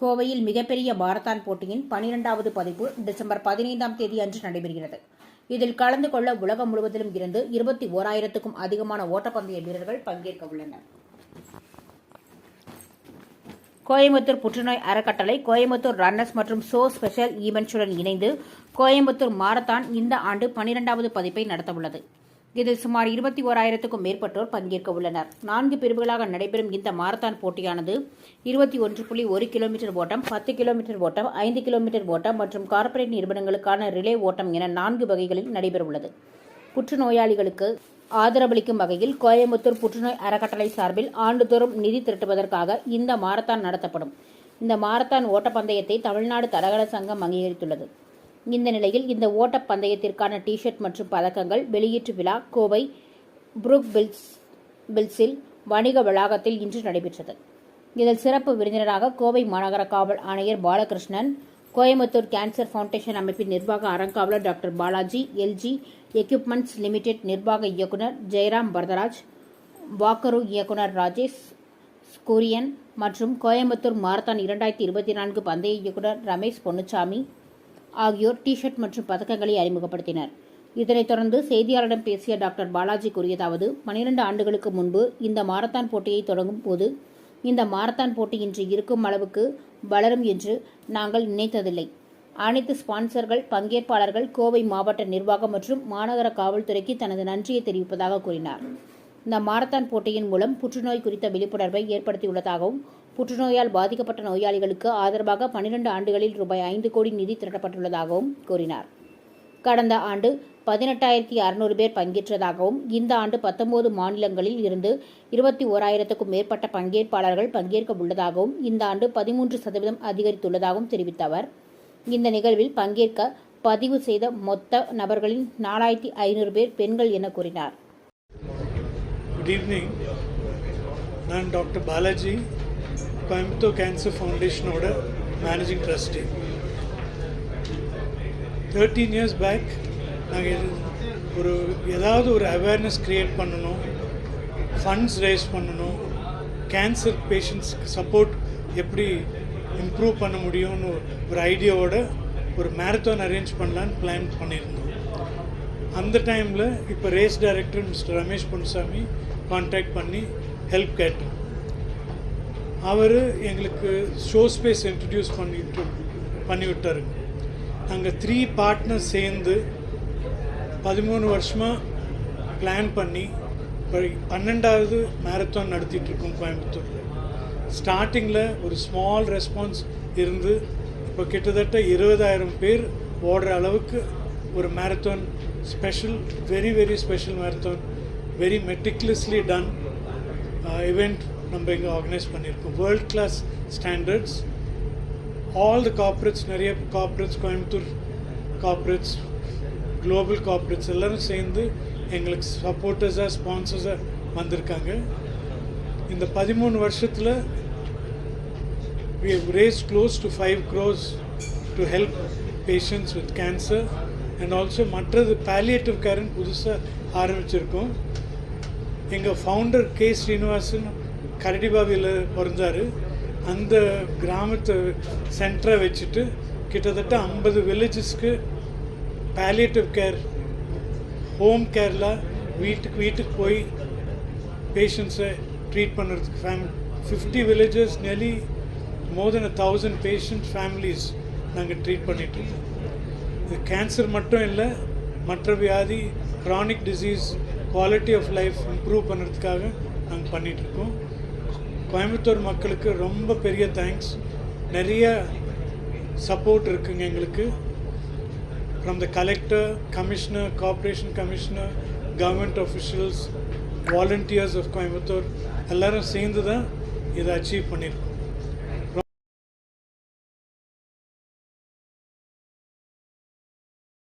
கோவையில் மிகப்பெரிய மாரத்தான் போட்டியின் பனிரெண்டாவது பதிப்பு டிசம்பர் பதினைந்தாம் தேதி அன்று நடைபெறுகிறது. இதில் கலந்து கொள்ள உலகம் முழுவதிலும் இருந்து இருபத்தி ஓராயிரத்துக்கும் அதிகமான ஓட்டப்பந்தய வீரர்கள் பங்கேற்க உள்ளனர். கோயம்புத்தூர் புற்றுநோய் அறக்கட்டளை கோயம்புத்தூர் ரன்னர்ஸ் மற்றும் சோ ஸ்பெஷல் ஈவெண்ட்ஸுடன் இணைந்து கோயம்புத்தூர் மாரத்தான் இந்த ஆண்டு பனிரெண்டாவது பதிப்பை நடத்தவுள்ளது. இதில் சுமார் இருபத்தி ஓராயிரத்துக்கும் மேற்பட்டோர் பங்கேற்க உள்ளனர். நான்கு பிரிவுகளாக நடைபெறும் இந்த மாரத்தான் போட்டியானது இருபத்தி ஒன்று புள்ளி ஒரு கிலோமீட்டர் ஓட்டம் பத்து கிலோமீட்டர் ஓட்டம் ஐந்து கிலோமீட்டர் ஓட்டம் மற்றும் கார்ப்பரேட் நிறுவனங்களுக்கான ரிலே ஓட்டம் என நான்கு வகைகளில் நடைபெறவுள்ளது. புற்றுநோயாளிகளுக்கு ஆதரவளிக்கும் வகையில் கோயம்புத்தூர் புற்றுநோய் அறக்கட்டளை சார்பில் ஆண்டுதோறும் நிதி திரட்டுவதற்காக இந்த மாரத்தான் நடத்தப்படும். இந்த மாரத்தான் ஓட்டப்பந்தயத்தை தமிழ்நாடு தடகள சங்கம் அங்கீகரித்துள்ளது. இந்த நிலையில் இந்த ஓட்டப் பந்தயத்திற்கான டி ஷர்ட் மற்றும் பதக்கங்கள் வெளியீட்டு விழா கோவை புரூக் பில்ஸ் பில்ஸில் வணிக வளாகத்தில் இன்று நடைபெற்றது. இதில் சிறப்பு விருந்தினராக கோவை மாநகர காவல் ஆணையர் பாலகிருஷ்ணன் கோயம்புத்தூர் கேன்சர் ஃபவுண்டேஷன் அமைப்பின் நிர்வாக அறங்காவலர் doctor Balaji LG equipments limited நிர்வாக இயக்குனர் ஜெயராம் வரதராஜ் வாக்கரு இயக்குனர் ராஜேஷ் குரியன் மற்றும் கோயம்புத்தூர் மாரத்தான் இரண்டாயிரத்தி இருபத்தி நான்கு பந்தய இயக்குனர் ரமேஷ் பொன்னுச்சாமி ஆகியோர் டி ஷர்ட் மற்றும் பதக்கங்களை அறிமுகப்படுத்தினர். இதனைத் தொடர்ந்து செய்தியாளரிடம் பேசிய டாக்டர் பாலாஜி கூறியதாவது பனிரெண்டு ஆண்டுகளுக்கு முன்பு இந்த மாரத்தான் போட்டியை தொடங்கும் போது இந்த மாரத்தான் போட்டி இன்று இருக்கும் அளவுக்கு வளரும் என்று நாங்கள் நினைத்ததில்லை. அனைத்து ஸ்பான்சர்கள் பங்கேற்பாளர்கள் கோவை மாவட்ட நிர்வாகம் மற்றும் மாநகர காவல்துறைக்கு தனது நன்றியை தெரிவிப்பதாக கூறினார். இந்த மாரத்தான் போட்டியின் மூலம் புற்றுநோய் குறித்த விழிப்புணர்வை ஏற்படுத்தியுள்ளதாகவும் புற்றுநோயால் பாதிக்கப்பட்ட நோயாளிகளுக்கு ஆதரவாக பன்னிரண்டு ஆண்டுகளில் ரூபாய் ஐந்து கோடி நிதி திரட்டப்பட்டுள்ளதாகவும் கூறினார். கடந்த ஆண்டு பதினெட்டாயிரத்தி அறுநூறு பேர் பங்கேற்றதாகவும் இந்த ஆண்டு பத்தொன்பது மாநிலங்களில் இருந்து இருபத்தி ஓராயிரத்துக்கும் மேற்பட்ட பங்கேற்பாளர்கள் பங்கேற்க உள்ளதாகவும் இந்த ஆண்டு பதிமூன்று சதவீதம் அதிகரித்துள்ளதாகவும் தெரிவித்த அவர் இந்த நிகழ்வில் பங்கேற்க பதிவு செய்த மொத்த நபர்களின் நாலாயிரத்தி ஐநூறு பேர் பெண்கள் என கூறினார். குட் ஈவினிங் நான் doctor Balaji. Coimbatore cancer ஃபவுண்டேஷனோட managing trustee thirteen years back நாங்கள் ஒரு ஏதாவது ஒரு அவேர்னஸ் க்ரியேட் பண்ணணும் ஃபண்ட்ஸ் ரேஸ் பண்ணணும் கேன்சர் பேஷண்ட்ஸ்க்கு சப்போர்ட் எப்படி இம்ப்ரூவ் பண்ண முடியும்னு ஒரு ஐடியாவோட ஒரு மேரத்தான் அரேஞ்ச் பண்ணலான்னு பிளான் பண்ணியிருந்தோம். அந்த டைமில் இப்போ race director mister Ramesh Ponsamy contact பண்ணி ஹெல்ப் கேட்டோம். அவர் எங்களுக்கு ஷோ ஸ்பேஸ் இன்ட்ரடியூஸ் பண்ணிட்டு பண்ணிவிட்டாருங்க நாங்கள் த்ரீ பார்ட்னர் சேர்ந்து பதிமூணு வருஷமாக பிளான் பண்ணி பன்னெண்டாவது மேரத்தான் நடத்திட்டுருக்கோம் கோயம்புத்தூரில். ஸ்டார்டிங்கில் ஒரு ஸ்மால் ரெஸ்பான்ஸ் இருந்து இப்போ கிட்டத்தட்ட இருபதாயிரம் பேர் ஓடுற அளவுக்கு ஒரு marathon special very very special marathon very meticulously done event நம்ம இங்கே ஆர்கனைஸ் பண்ணியிருக்கோம். World class standards all the corporates நிறைய கார்ப்ரேட்ஸ் கோயம்புத்தூர் கார்ப்ரேட்ஸ் குளோபல் கார்ப்ரேட்ஸ் எல்லாரும் சேர்ந்து எங்களுக்கு சப்போர்ட்டர்ஸாக ஸ்பான்சர்ஸாக வந்திருக்காங்க. இந்த பதிமூணு வருஷத்தில் we have raise close to five crores to help patients with cancer and also மற்றது பேலியேட்டிவ் கேர்னு புதுசாக ஆரம்பிச்சிருக்கோம். எங்கள் ஃபவுண்டர் கே ஸ்ரீனிவாசன் கரடிபாவியில் பிறந்தார் அந்த கிராமத்தை சென்டரை வச்சுட்டு கிட்டத்தட்ட ஐம்பது வில்லேஜஸ்க்கு பேலியேட்டிவ் கேர் ஹோம் கேரில் வீட்டுக்கு வீட்டுக்கு போய் பேஷண்ட்ஸை ட்ரீட் பண்ணுறதுக்கு family fifty villages nearly more than a thousand patient families நாங்கள் ட்ரீட் பண்ணிகிட்ருக்கோம் இது கேன்சர் மட்டும் இல்லை மற்ற வியாதி chronic disease quality of life improve பண்ணுறதுக்காக நாங்கள் பண்ணிகிட்ருக்கோம் கோயம்புத்தூர் மக்களுக்கு ரொம்ப பெரிய தேங்க்ஸ் நிறைய சப்போர்ட் இருக்குங்க எங்களுக்கு. From the collector commissioner corporation commissioner government officials volunteers of Coimbatore எல்லாரும் சேர்ந்து தான் இதை அச்சீவ் பண்ணியிருக்கோம்.